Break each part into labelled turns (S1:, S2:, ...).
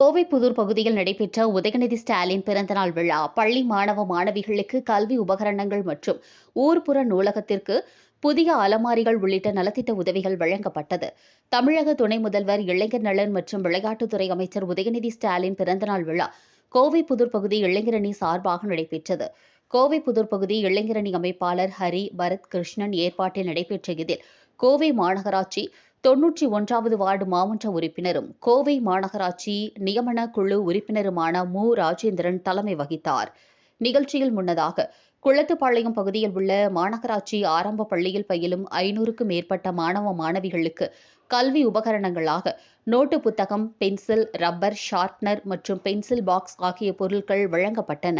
S1: கோவை புதூர் பகுதியில் நடைபெற்ற உதயநிதி ஸ்டாலின் பிறந்தநாள் விழா பள்ளி மாணவ மாணவிகளுக்கு கல்வி உபகரணங்கள் மற்றும் ஊர்ப்புற நூலகத்திற்கு புதிய அலமாரிகள் உள்ளிட்ட நலத்திட்ட உதவிகள் வழங்கப்பட்டது. தமிழக துணை முதல்வர் இளைஞர் நலன் மற்றும் விளையாட்டுத்துறை அமைச்சர் உதயநிதி ஸ்டாலின் பிறந்தநாள் விழா கோவை புதூர் பகுதி இளைஞரணி சார்பாக நடைபெற்றது. கோவை புதூர் பகுதி இளைஞரணி அமைப்பாளர் ஹரி பரத் கிருஷ்ணன் ஏற்பாட்டில் நடைபெற்ற இதில் கோவை மாநகராட்சி தொன்னூற்றி ஒன்றாவது வார்டு மாமன்ற உறுப்பினரும் கோவை மாநகராட்சி நியமன குழு உறுப்பினருமான மு. ராஜேந்திரன் தலைமை வகித்தார். நிகழ்ச்சியில் முன்னதாக குளத்துப்பாளையம் பகுதியில் உள்ள மாநகராட்சி ஆரம்ப பள்ளியில் பயிலும் ஐநூறுக்கும் மேற்பட்ட மாணவ மாணவிகளுக்கு கல்வி உபகரணங்களாக நோட்டு புத்தகம் பென்சில் ரப்பர் ஷார்ப்னர் மற்றும் பென்சில் பாக்ஸ் ஆகிய பொருட்கள் வழங்கப்பட்டன.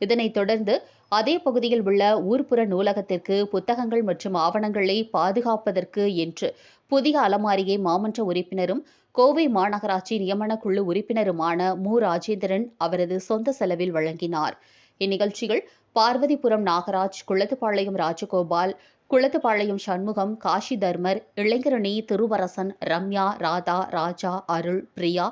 S1: இதனைத் தொடர்ந்து அதே பகுதியில் உள்ள ஊர்ப்புற நூலகத்திற்கு புத்தகங்கள் மற்றும் ஆவணங்களை பாதுகாப்பதற்கு என்று புதிய அலமாரியை மாமன்ற உறுப்பினரும் கோவை மாநகராட்சி நியமனக்குழு உறுப்பினருமான மு. ராஜேந்திரன் அவரது சொந்த செலவில் வழங்கினார். இந்நிகழ்ச்சியில் பார்வதிபுரம் நாகராஜ் குளத்துப்பாளையம் ராஜகோபால் குளத்துப்பாளையம் சண்முகம் காஷி தர்மர் இளைஞரணி திருவரசன் ரம்யா ராதா ராஜா அருள் பிரியா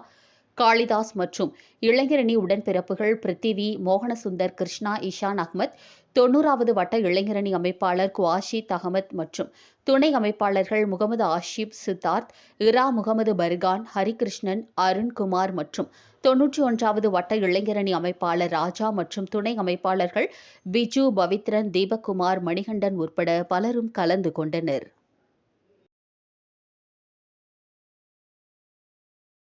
S1: காளிதாஸ் மற்றும் இளைஞரணி உடன்பிறப்புகள் பிருத்திவி மோகனசுந்தர் கிருஷ்ணா இஷான் அஹ்மத் தொண்ணூறாவது வட்ட இளைஞரணி அமைப்பாளர் குவாஷித் அகமத் மற்றும் துணை அமைப்பாளர்கள் முகமது ஆஷிப் சித்தார்த் இரா முகமது பர்கான் ஹரிகிருஷ்ணன் அருண்குமார் மற்றும் தொன்னூற்றி ஒன்றாவது வட்ட இளைஞரணி அமைப்பாளர் ராஜா மற்றும் துணை அமைப்பாளர்கள் பிஜு பவித்ரன் தீபக்குமார் மணிகண்டன் உட்பட பலரும் கலந்து கொண்டனர்.